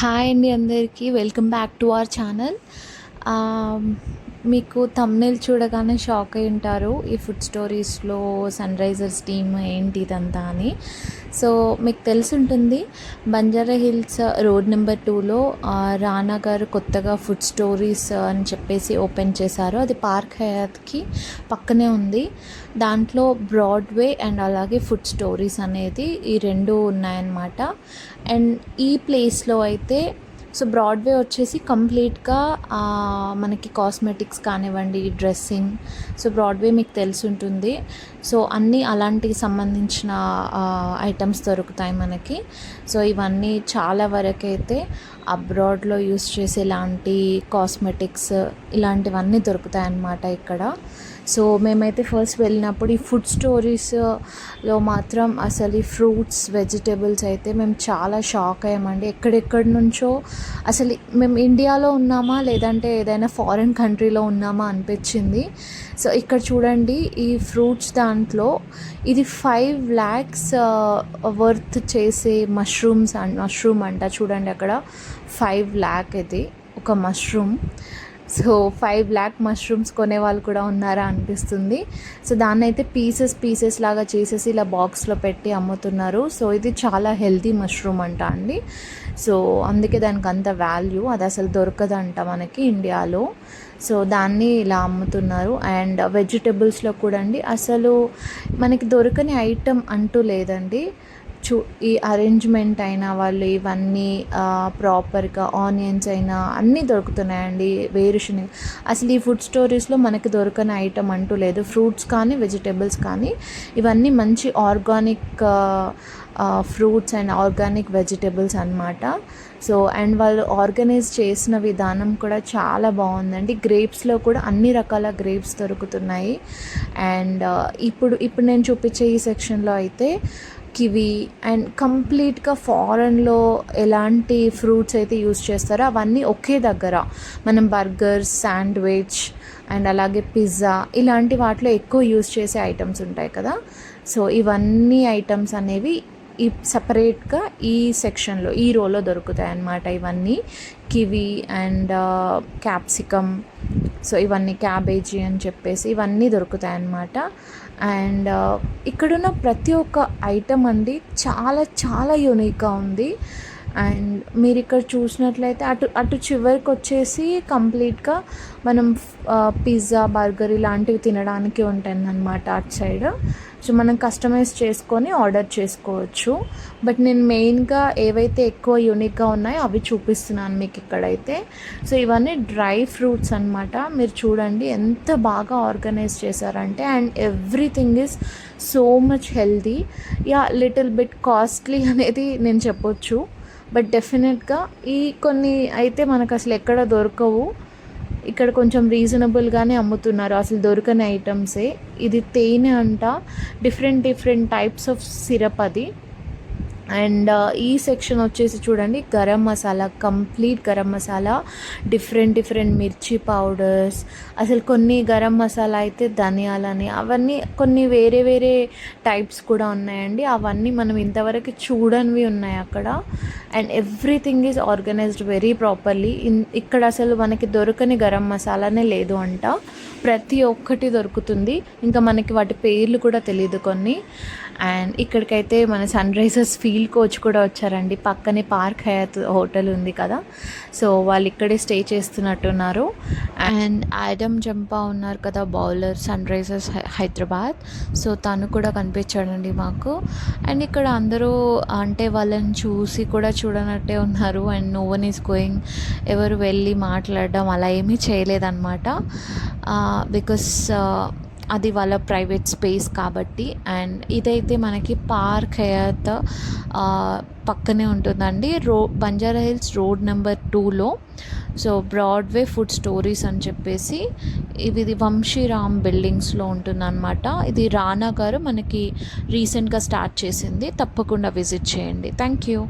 Hi అండి అందరికీ. Welcome back to our channel. మీకు తమ్నేల్ చూడగానే షాక్ అయి ఉంటారు. ఈ ఫుడ్ స్టోరీస్లో సన్ రైజర్స్ టీమ్ ఏంటి ఇదంతా అని. సో మీకు తెలిసి ఉంటుంది బంజారా హిల్స్ రోడ్ నెంబర్ టూలో రానా గారు కొత్తగా ఫుడ్ స్టోరీస్ అని చెప్పేసి ఓపెన్ చేశారు. అది పార్క్ హయాత్కి పక్కనే ఉంది. దాంట్లో బ్రాడ్వే అండ్ అలాగే ఫుడ్ స్టోరీస్ అనేది ఈ రెండు ఉన్నాయన్నమాట. అండ్ ఈ ప్లేస్లో అయితే సో బ్రాడ్వే వచ్చేసి కంప్లీట్గా మనకి కాస్మెటిక్స్ కానివ్వండి డ్రెస్సింగ్ సో బ్రాడ్వే మీకు తెలిసి ఉంటుంది సో అన్నీ అలాంటికి సంబంధించిన ఐటమ్స్ దొరుకుతాయి మనకి. సో ఇవన్నీ చాలా వరకు అయితే అబ్రాడ్లో యూస్ చేసే ఇలాంటి కాస్మెటిక్స్ ఇలాంటివన్నీ దొరుకుతాయి అన్నమాట ఇక్కడ. సో మేమైతే ఫస్ట్ వెళ్ళినప్పుడు ఈ ఫుడ్ స్టోరీస్లో మాత్రం అసలు ఈ ఫ్రూట్స్ వెజిటేబుల్స్ అయితే మేము చాలా షాక్ అయ్యామండి. ఎక్కడెక్కడి నుంచో అసలు మేము ఇండియాలో ఉన్నామా లేదంటే ఏదైనా ఫారిన్ కంట్రీలో ఉన్నామా అనిపించింది. సో ఇక్కడ చూడండి ఈ ఫ్రూట్స్ దాంట్లో ఇది ఫైవ్ ల్యాక్స్ వర్త్ చేసే మష్రూమ్స్ అండ్ మష్రూమ్ అంట చూడండి అక్కడ. ఫైవ్ ల్యాక్ ఇది ఒక mushroom. So five lakh mushrooms కొనే వాళ్ళు కూడా ఉన్నారా అనిపిస్తుంది. సో దాన్ని అయితే పీసెస్ పీసెస్ లాగా చేసేసి ఇలా బాక్స్లో పెట్టి అమ్ముతున్నారు. సో ఇది చాలా హెల్తీ మష్రూమ్ అంట అండి. సో అందుకే దానికి అంత వాల్యూ అది అసలు దొరకదంట మనకి ఇండియాలో. సో దాన్ని ఇలా అమ్ముతున్నారు. అండ్ వెజిటేబుల్స్లో కూడా అండి అసలు మనకి దొరకని ఐటెం అంటూ లేదండి. చూ ఈ అరేంజ్మెంట్ అయినా వాళ్ళు ఇవన్నీ ప్రాపర్గా ఆనియన్స్ అయినా అన్నీ దొరుకుతున్నాయండి వేరుశనగ. అసలు ఈ ఫుడ్ స్టోరీస్లో మనకి దొరకని ఐటమ్ అంటూ లేదు. ఫ్రూట్స్ కానీ వెజిటేబుల్స్ కానీ ఇవన్నీ మంచి organic fruits and organic vegetables అనమాట సో అండ్ వాళ్ళు ఆర్గనైజ్ చేసిన విధానం కూడా చాలా బాగుందండి. గ్రేప్స్లో కూడా అన్ని రకాల గ్రేప్స్ దొరుకుతున్నాయి. అండ్ ఇప్పుడు ఇప్పుడు నేను చూపించే ఈ సెక్షన్లో అయితే కివి అండ్ కంప్లీట్గా ఫారెన్లో ఎలాంటి ఫ్రూట్స్ అయితే యూస్ చేస్తారో అవన్నీ ఒకే దగ్గర. మనం బర్గర్స్ శాండ్విచ్ అండ్ అలాగే పిజ్జా ఇలాంటి వాటిలో ఎక్కువ యూస్ చేసే ఐటమ్స్ ఉంటాయి కదా. సో ఇవన్నీ ఐటమ్స్ అనేవి ఈ సపరేట్గా ఈ సెక్షన్లో ఈ రోలో దొరుకుతాయి అన్నమాట ఇవన్నీ. కివి అండ్ క్యాప్సికమ్ సో ఇవన్నీ క్యాబేజీ అని చెప్పేసి ఇవన్నీ దొరుకుతాయి అన్నమాట అండ్ ఇక్కడున్న ప్రతి ఒక్క ఐటమ్ అండి చాలా చాలా యూనిక్గా ఉంది. అండ్ మీరు ఇక్కడ చూసినట్లయితే అటు అటు చివరికి వచ్చేసి కంప్లీట్గా మనం పిజ్జా బర్గర్ ఇలాంటివి తినడానికి ఉంటుందన్నమాట అటు సైడ్. సో మనం కస్టమైజ్ చేసుకొని ఆర్డర్ చేసుకోవచ్చు. బట్ నేను మెయిన్గా ఏవైతే ఎక్కువ యూనిక్గా ఉన్నాయో అవి చూపిస్తున్నాను మీకు ఇక్కడైతే సో ఇవన్నీ డ్రై ఫ్రూట్స్ అనమాట మీరు చూడండి ఎంత బాగా ఆర్గనైజ్ చేశారంటే and everything is so much healthy. Yeah little bit costly అనేది నేను చెప్పొచ్చు. బట్ డెఫినెట్గా ఈ కొన్ని అయితే మనకు అసలు ఎక్కడ దొరకవు. ఇక్కడ కొంచెం రీజనబుల్గానే అమ్ముతున్నారు. అసలు దొరకని ఐటమ్సే ఇది తేనె అంట. Different different types of syrup అది. అండ్ ఈ సెక్షన్ వచ్చేసి చూడండి garam masala complete garam masala different different మిర్చి పౌడర్స్ అసలు కొన్ని గరం మసాలా అయితే ధనియాలని అవన్నీ కొన్ని వేరే వేరే టైప్స్ కూడా ఉన్నాయండి. అవన్నీ మనం ఇంతవరకు చూడనివి ఉన్నాయి అక్కడ. And everything is organized very properly. ఇక్కడ అసలు మనకి దొరకని గరం మసాలానే లేదు అంట. ప్రతి ఒక్కటి దొరుకుతుంది. ఇంకా మనకి వాటి పేర్లు కూడా తెలియదు కొన్ని. అండ్ ఇక్కడికైతే మన సన్ రైజర్స్ ఫీల్ కోచ్ కూడా వచ్చారండి. పక్కనే పార్క్ హయాత్ హోటల్ ఉంది కదా. సో వాళ్ళు ఇక్కడే స్టే చేస్తున్నట్టున్నారు అండ్ ఆడమ్ జంపా ఉన్నారు కదా bowler sun Risers Hyderabad so తను కూడా కనిపించాడండి మాకు. అండ్ ఇక్కడ అందరూ అంటే వాళ్ళని చూసి కూడా చూడనట్టే ఉన్నారు. And no one is going ఎవరు వెళ్ళి మాట్లాడడం అలా ఏమీ చేయలేదన్నమాట. Uh, బికాస్ అది వాళ్ళ ప్రైవేట్ స్పేస్ కాబట్టి అండ్ ఇదైతే మనకి పార్క్ హయాత్ పక్కనే ఉంటుందండి. రో బంజారా హిల్స్ రోడ్ నెంబర్ టూలో. సో బ్రాడ్వే ఫుడ్ స్టోరీస్ అని చెప్పేసి ఇది వంశీరామ్ బిల్డింగ్స్లో ఉంటుందన్నమాట. ఇది రానా గారు మనకి రీసెంట్గా స్టార్ట్ చేసింది. తప్పకుండా విజిట్ చేయండి. Thank you.